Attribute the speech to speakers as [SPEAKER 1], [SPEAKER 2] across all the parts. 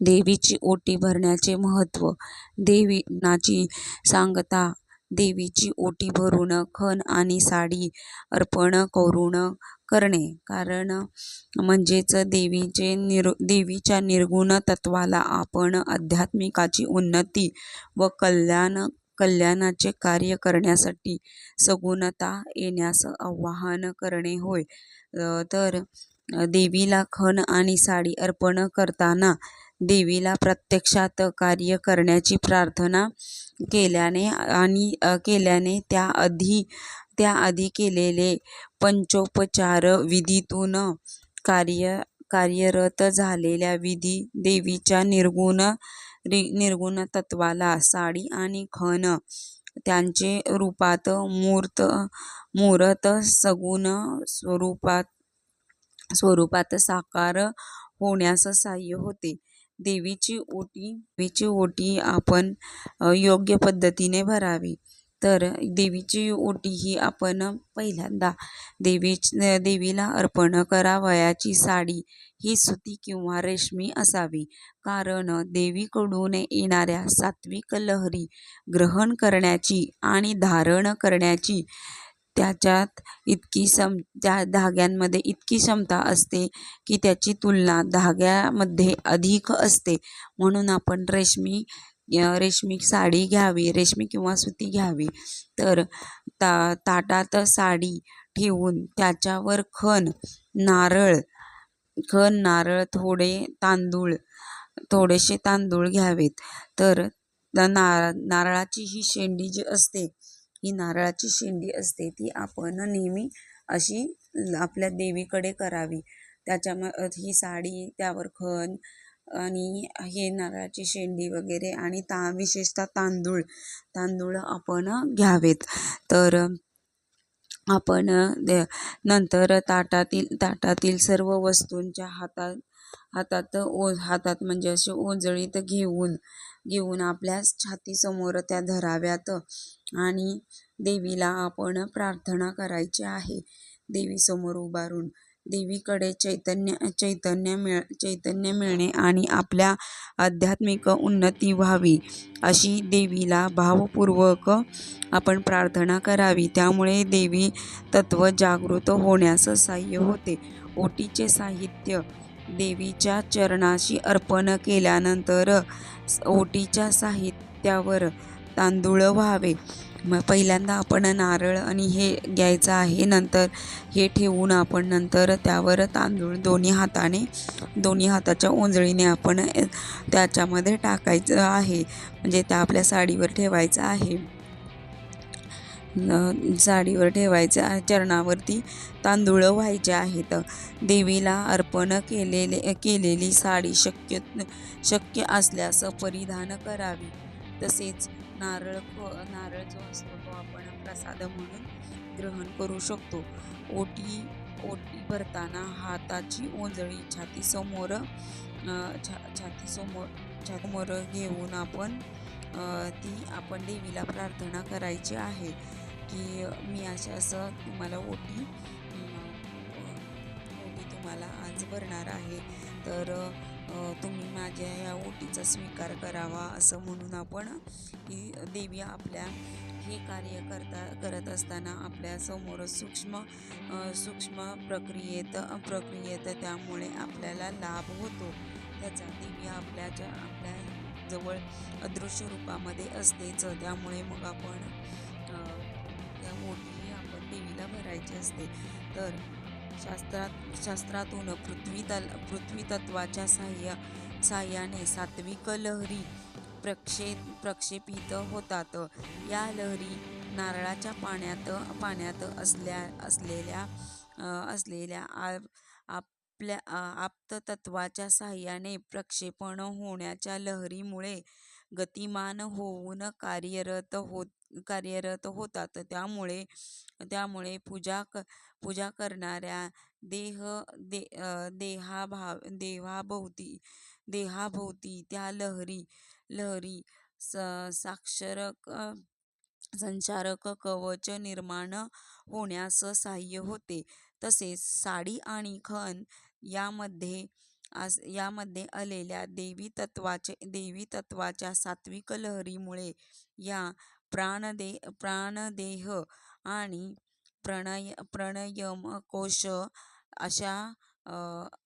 [SPEAKER 1] देवीची ओटी भरण्याचे महत्त्व देवीनाची सांगता देवीची ओटी भरून खण आणि साडी अर्पण करून करणे. कारण म्हणजेच देवीचे निर देवीच्या निर्गुण तत्वाला आपण आध्यात्मिकाची उन्नती व कल्याण कल्याणाचे कार्य करण्यासाठी सगुणता येण्यास आवाहन करणे होय. तर देवीला खण आणि साडी अर्पण करताना देवीला प्रत्यक्षात कार्य करण्याची प्रार्थना केल्याने आणि केल्याने त्याआधी त्याआधी केलेले पंचोपचार विधीतून कार्य कार्यरत झालेल्या विधी देवीच्या निर्गुण निर्गुण तत्वाला साडी आणि खण त्यांचे रूपात मूर्त मूर्त सगुण स्वरूपात स्वरूपात साकार होण्यास सहाय्य होते. देवीची ओटी देवीची ओटी आपण योग्य पद्धतीने भरावी. तर देवीची ओटी ही आपण पहिल्यांदा देवी देवीला अर्पण करावयाची साडी ही सुती किंवा रेशमी असावी. कारण देवीकडून येणाऱ्या सात्विक लहरी ग्रहण करण्याची आणि धारण करण्याची त्याच्यात इतकी सम त्या धाग्यांमध्ये इतकी क्षमता असते की त्याची तुलना धाग्यामध्ये अधिक असते. म्हणून आपण रेशमी रेशमी साडी घ्यावी रेशमी किंवा सुती घ्यावी. तर ता ताटात साडी ठेवून त्याच्यावर खण नारळ खण नारळ थोडे तांदूळ थोडेसे तांदूळ घ्यावेत. तर नार नारळाची ही शेंडी जी असते ही नारळाची शेंडी असते ती आपण नेहमी अशी आपल्या देवीकडे करावी. त्याच्याम ही साडी त्यावर खण आणि हे नारळाची शेंडी वगैरे आणि ता विशेषतः तांदूळ. तांदूळ आपण घ्यावेत. तर आपण नंतर ताटातील ताटातील सर्व वस्तूंच्या हातात हातात ओ हातात म्हणजे असे ओंजळीत घेऊन घेऊन आपल्या छातीसमोर त्या धराव्यात आणि देवीला आपण प्रार्थना करायची आहे. देवीसमोर उभारून देवीकडे चैतन्य चैतन्य मिळ चैतन्य मिळणे आणि आपल्या आध्यात्मिक उन्नती व्हावी अशी देवीला भावपूर्वक आपण प्रार्थना करावी. त्यामुळे देवी तत्व जागृत होण्यास सहाय्य होते. ओटीचे साहित्य देवीच्या चरणाशी अर्पण केल्यानंतर ओटीच्या साहित्यावर तांदूळ व्हावे. मग पहिल्यांदा आपण नारळ आणि हे घ्यायचं आहे. नंतर हे ठेवून आपण नंतर त्यावर तांदूळ दोन्ही हाताने दोन्ही हाताच्या ओंजळीने आपण त्याच्यामध्ये टाकायचं आहे. म्हणजे त्या आपल्या साडीवर ठेवायचं आहे. साडीवर ठेवायचं चरणावरती तांदूळ व्हायचे आहेत. देवीला अर्पण केलेले केलेली साडी शक्य शक्य असल्यास परिधान करावी. तसेच नारळ नारळ जो असतो तो आपण प्रसाद म्हणून ग्रहण करू शकतो. ओटी ओटी भरताना हाताची ओंजळी छातीसमोर छा छातीसमोर छातीसमोर घेऊन आपण ती आपण देवीला प्रार्थना करायची आहे. की मी अशा असं तुम्हाला ओटी ओटी तुम्हाला आज भरणार आहे. तर तुम्ही माझ्या या ओटीचा स्वीकार करावा असं म्हणून आपण ही देवी आपल्या हे कार्य करता करत असताना आपल्यासमोर सूक्ष्म सूक्ष्म प्रक्रियेत प्रक्रियेत त्यामुळे आपल्याला लाभ होतो. त्याचा देवी आपल्याच्या आपल्या जवळ अदृश्य रूपामध्ये असतेच. त्यामुळे मग आपण करायची असते. तर शास्त्रात शास्त्रातून पृथ्वी तल पृथ्वी तत्वाच्या साह्या साह्याने सात्विक लहरी प्रक्षे प्रक्षेपित होतात. या लहरी नारळाच्या पाण्यात पाण्यात असल्या असलेल्या असलेल्या आपल्या आप्ततत्वाच्या साह्याने प्रक्षेपण होण्याच्या लहरीमुळे गतिमान होऊन कार्यरत होत कार्यरत होतात. त्यामुळे त्यामुळे पूजा क पूजा करणाऱ्या देह दे देहाभाव देहाभोवती देहाभोवती त्या लहरी लहरी स साक्षरक संचारक कवच निर्माण होण्यास सहाय्य होते. तसेच साडी आणि खण यामध्ये आज यामध्ये आलेल्या देवी तत्वाचे देवी तत्वाच्या सात्विक लहरीमुळे या प्राणदे प्राणदेह आणि प्रणय प्रणयमकोश अशा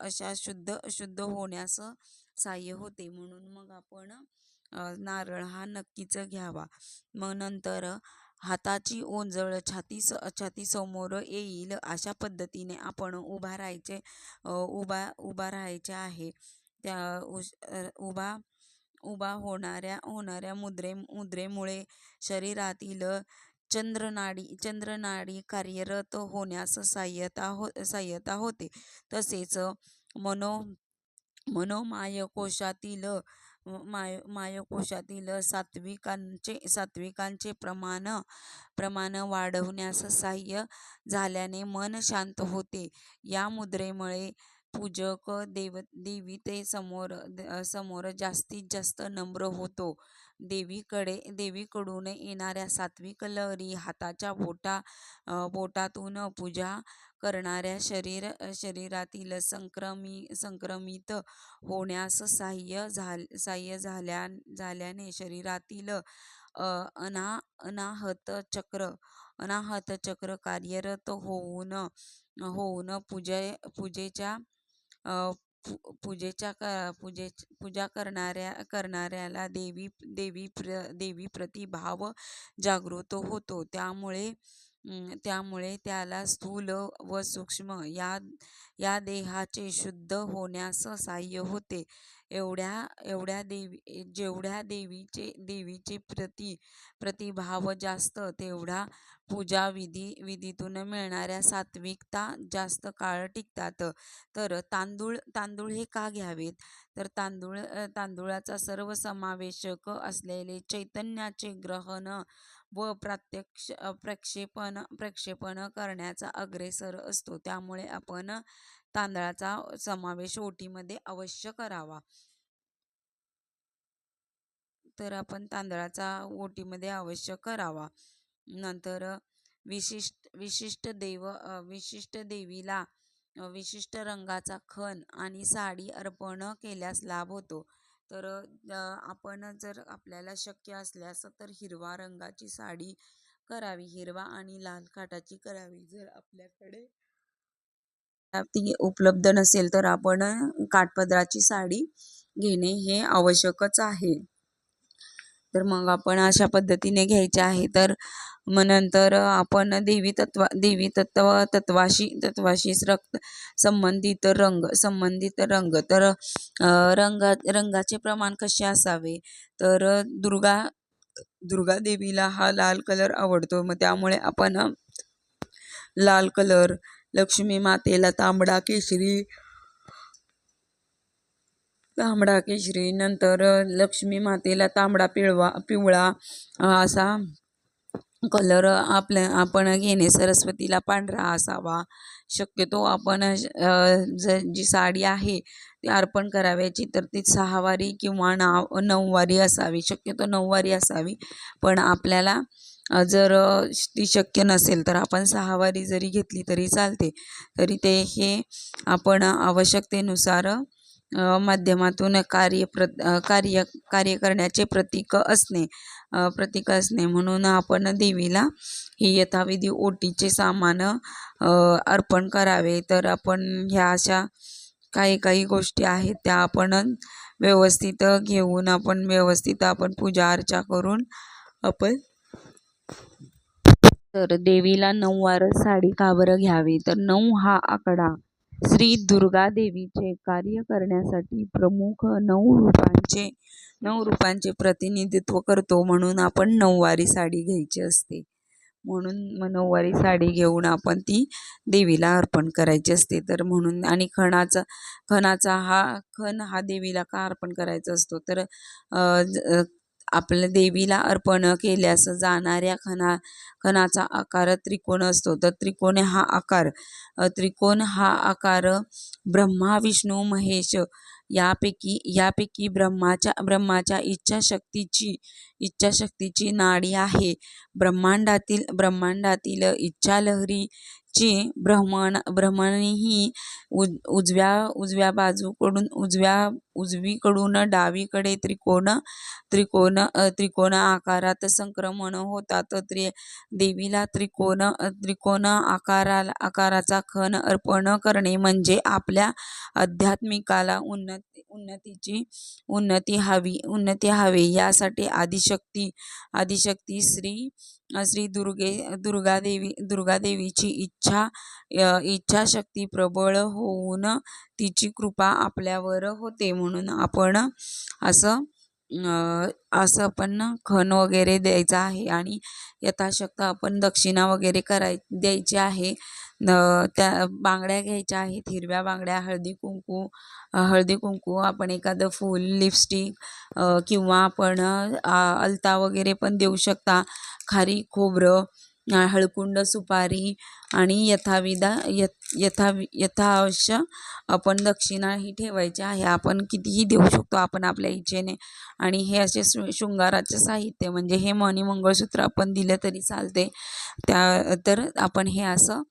[SPEAKER 1] अशा शुद्ध शुद्ध होण्यास सहाय्य होते. म्हणून मग आपण नारळ हा नक्कीच घ्यावा. मग नंतर हाताची ओंजळ छाती स छाती समोर येईल अशा पद्धतीने आपण उभा राहायचे उभा उभा राहायचे आहे. त्या उश- उभा उभा होणाऱ्या होणाऱ्या मुद्रे मुद्रेमुळे शरीरातील चंद्रनाडी चंद्रनाडी कार्यरत होण्यास सहाय्यता हो सहाय्यता होते. तसेच मनो मनोमाय कोशातील माय मायकोशातील सात्विकांचे सात्विकांचे प्रमाण प्रमाण वाढवण्यास सहाय्य झाल्याने मन शांत होते. या मुद्रेमुळे पूजक देव देवी समोर समोर जास्तीत जास्त नम्र होतो. देवीकडे देवीकडून येणाऱ्या सात्विक लहरी हाताच्या बोटा बोटातून पूजा करणाऱ्या शरीर शरीरातील संक्रमी संक्रमित होण्यास सहाय्य झाल सहाय्य झाल्या झाल्याने शरीरातील अना अनाहत चक्र अनाहत चक्र कार्यरत होऊन होऊन पूजे पूजेच्या पूजेच्या क पूजे पूजा करणाऱ्या करणाऱ्याला देवी देवी प्र देवीप्रती भाव जागृत होतो. त्यामुळे त्यामुळे त्याला स्थूल व सूक्ष्म या या देहाचे शुद्ध होण्यास सहाय्य होते. एवढ्या एवढ्या देवी जेवढ्या देवीचे देवीचे प्रति प्रतिभाव जास्त तेवढा पूजा विधी विधीतून मिळणाऱ्या सात्विकता जास्त काळ टिकतात. तर तांदूळ तांदूळ हे का घ्यावेत? तर तांदूळ तांदूळाचा सर्वसमावेशक असलेले चैतन्याचे ग्रहण व प्रत्यक्ष प्रक्षेपण प्रक्षेपण करण्याचा अग्रेसर असतो. त्यामुळे आपण तांदळाचा समावेश ओटीमध्ये अवश्य करावा. तर आपण तांदळाचा ओटीमध्ये अवश्य करावा. नंतर विशिष्ट विशिष्ट देव विशिष्ट देवीला विशिष्ट रंगाचा खण आणि साडी अर्पण केल्यास लाभ होतो. तर आपण जर आपल्याला शक्य असल्यास तर हिरवा रंगाची साडी करावी. हिरवा आणि लाल काठाची करावी. जर आपल्याकडे ती उपलब्ध नसेल तर आपण काठपदराची साडी घेणे हे आवश्यकच आहे. तर मग आपण अशा पद्धतीने घ्यायचे आहे. तर मग नंतर आपण देवी तत्वा देवी तत्व तत्वाशी तत्वाशी रक्त संबंधित रंग संबंधित रंग. तर रंगा रंगाचे प्रमाण कसे असावे? तर दुर्गा दुर्गा देवीला हा लाल कलर आवडतो. मग त्यामुळे आपण लाल कलर लक्ष्मी मातेला तांबडा केशरी तांबडा केशरी नंतर लक्ष्मी मातेला तांबडा पिळवा पिवळा असा कलर आपल्या आपण घेणे सरस्वतीला पांढरा असावा. शक्यतो आपण ज जी साडी आहे ती अर्पण करावयाची तर ती सहावारी किंवा नाव नऊवारी असावी. शक्यतो नऊवारी असावी. पण आपल्याला जर ती शक्य नसेल तर आपण सहावारी जरी घेतली तरी चालते. तरी ते हे आपण आवश्यकतेनुसार माध्यमातून कार्य प्र कार्य कार्य करण्याचे प्रतीक असणे प्रतीक असणे. म्हणून आपण देवीला ही यथाविधी ओटीचे सामान अर्पण करावे. तर आपण ह्या अशा काही काही गोष्टी आहेत त्या आपण व्यवस्थित घेऊन आपण व्यवस्थित आपण पूजा अर्चा करून आपण तर देवीला नऊवार साडी का बरं घ्यावी? तर नऊ हा आकडा श्री दुर्गा देवीचे कार्य करण्यासाठी प्रमुख नऊ रूपांचे नऊ रूपांचे प्रतिनिधित्व करतो म्हणून आपण नऊवारी साडी घ्यायची असते. म्हणून मग नऊवारी साडी घेऊन आपण ती देवीला अर्पण करायची असते. तर म्हणून आणि खणाचा खणाचा हा खण हा देवीला का अर्पण करायचा असतो? तर आपल्या देवीला अर्पण केल्यास जाणाऱ्या खणा खणाचा आकार त्रिकोण असतो. तर त्रिकोण हा आकार त्रिकोण हा आकार ब्रह्मा विष्णू महेश यापैकी यापैकी ब्रह्माच्या ब्रह्माच्या इच्छाशक्तीची इच्छाशक्तीची नाडी आहे. ब्रह्मांडातील ब्रह्मांडातील इच्छालहरी ची ब्रह्मण ब्रह्मणी ही उज उजव्या उजव्या बाजूकडून उजव्या उजवीकडून डावीकडे त्रिकोण त्रिकोण त्रिकोण आकारात संक्रमण होतात. त्रि देवीला त्रिकोण त्रिकोण आकाराला आकाराचा खण अर्पण करणे म्हणजे आपल्या आध्यात्मिकाला उन्नती उन्नतीची उन्नती हवी उन्नती हवी. यासाठी आदिशक्ती आदिशक्ती श्री श्री दुर्गे दुर्गादेवी दुर्गादेवीची इच्छा इच्छाशक्ती प्रबळ होऊन तिची कृपा आपल्यावर होते. म्हणून आपण असं असं आपण खण वगैरे द्यायचं आहे आणि यथाशक्त आपण दक्षिणा वगैरे कराय द्यायची आहे. त्या बांगड्या घ्यायच्या आहेत हिरव्या बांगड्या हळदी कुंकू हळदी कुंकू आपण एखादं फूल लिपस्टिक किंवा आपण अलता वगैरे पण देऊ शकता. खारी खोबरं हळकुंड सुपारी आणि यथाविधा यथ यथा यथावश्य आपण दक्षिणा ही ठेवायची आहे. आपण कितीही देऊ शकतो आपण आपल्या इच्छेने. आणि हे असे शृ शृंगाराचे साहित्य म्हणजे हे मणी मंगळसूत्र आपण दिलं तरी चालते. त्या तर आपण हे असं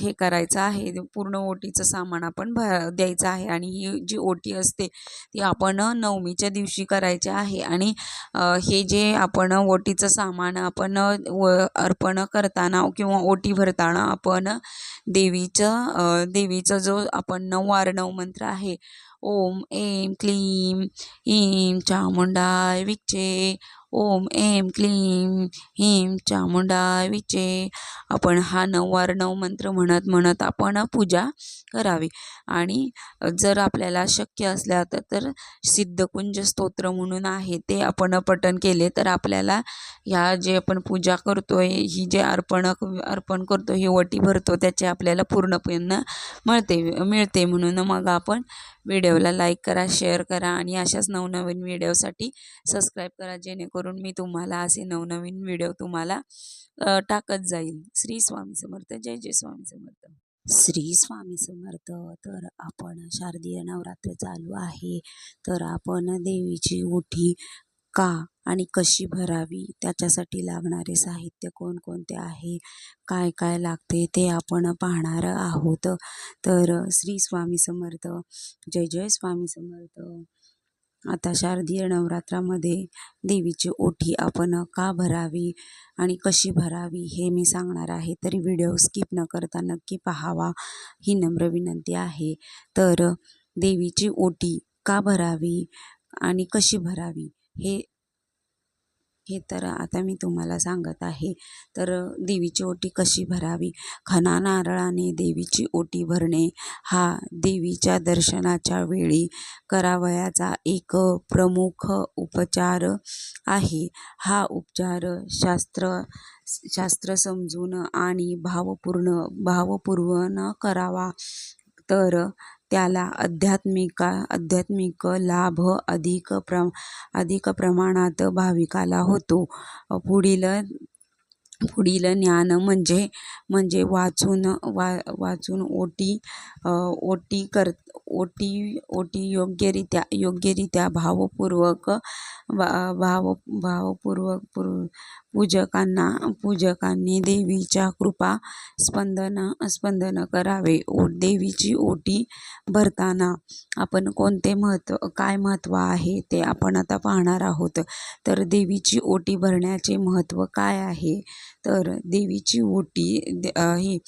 [SPEAKER 1] हे करायचं आहे. पूर्ण ओटीचं सामान आपण भ द्यायचं आहे. आणि ही जी ओटी असते ती आपण नवमीच्या दिवशी करायची आहे. आणि हे जे आपण ओटीचं सामान आपण व अर्पण करताना किंवा ओटी भरताना आपण देवीचं देवीचं देवीचा जो आपण नऊवार नऊ मंत्र आहे. ओम ऐं क्लीं ह्रीं चामुंडाय विचे ओम एम क्लीं ह्रीं चामुंडा विचे आपण हा नऊवार नऊ मंत्र म्हणत म्हणत आपण पूजा करावी. आणि जर आपल्याला शक्य असल्या तर तर सिद्धकुंज स्तोत्र म्हणून आहे ते आपण पठण केले तर आपल्याला ह्या जे आपण पूजा करतोय ही जे अर्पण अर्पण करतो ही वटी भरतो त्याचे आपल्याला पूर्णपन्न मिळते मिळते म्हणून मग आपण व्हिडिओला लाईक करा शेअर करा आणि अशाच नवनवीन व्हिडिओसाठी सबस्क्राईब करा जेणेकरून मी तुम्हाला असे नवनवीन व्हिडिओ तुम्हाला टाकत जाईल श्री स्वामी समर्थ जय जय स्वामी समर्थ. श्री स्वामी समर्थ तर आपण शारदीय नवरात्र चालू आहे. तर आपण देवीची ओठी का आणि कशी भरावी? त्याच्यासाठी लागणारे साहित्य कोणकोणते आहे? काय काय लागते ते आपण पाहणार आहोत. तर श्री स्वामी समर्थ जय जय स्वामी समर्थ. आता शारदीय नवरात्रामध्ये देवीची ओठी आपण का भरावी आणि कशी भरावी हे मी सांगणार आहे. तरी व्हिडिओ स्किप न करता नक्की पाहावा ही नम्र विनंती आहे. तर देवीची ओटी का भरावी आणि कशी भरावी हे हे तर आता मी तुम्हाला सांगत आहे. तर देवीची ओटी कशी भरावी? खना नारळाने देवीची ओटी भरणे हा देवीच्या दर्शनाच्या वेळी करावयाचा एक प्रमुख उपचार आहे. हा उपचार शास्त्र शास्त्र समजून आणि भावपूर्ण भावपूर्वनं करावा तर त्याला आध्यात्मिका आध्यात्मिक लाभ अधिक प्र अधिक प्रमाणात भाविकाला होतो. पुढील पुढील ज्ञान म्हणजे म्हणजे वाचून वा वाचून ओटी ओटी कर ओटी ओटी योग्यरित्या योग्यरित्या भावपूर्वक वा भाव भावपूर्वक पूर्व पूजकांना पूजकांनी देवीच्या कृपा स्पंदन स्पंदन करावे. ओ देवीची ओटी भरताना आपण कोणते महत्त्व काय महत्त्व आहे ते आपण आता पाहणार आहोत. तर देवीची ओटी भरण्याचे महत्त्व काय आहे? तर देवीची ओटी दे ही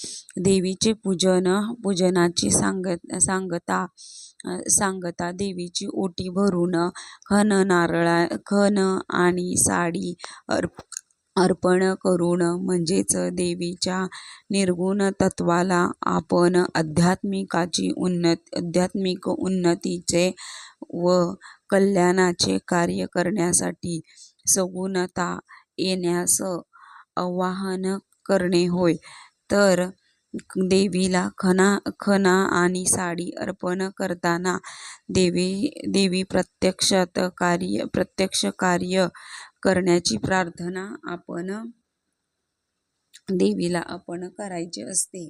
[SPEAKER 1] देवीचे पूजन पूजनाची सांगत सांगता सांगता देवीची ओटी भरून खण नारळा खण आणि साडी अर्प अर्पण करून म्हणजेच देवीच्या निर्गुण तत्वाला आपण आध्यात्मिकाची उन्नत आध्यात्मिक उन्नतीचे व कल्याणाचे कार्य करण्यासाठी सगुणता येण्यास आवाहन करणे होय. तर देवीला खना खना आणि साडी अर्पण करताना देवी देवी प्रत्यक्षात कार्य प्रत्यक्ष कार्य करण्याची प्रार्थना आपण देवीला आपण करायची असते.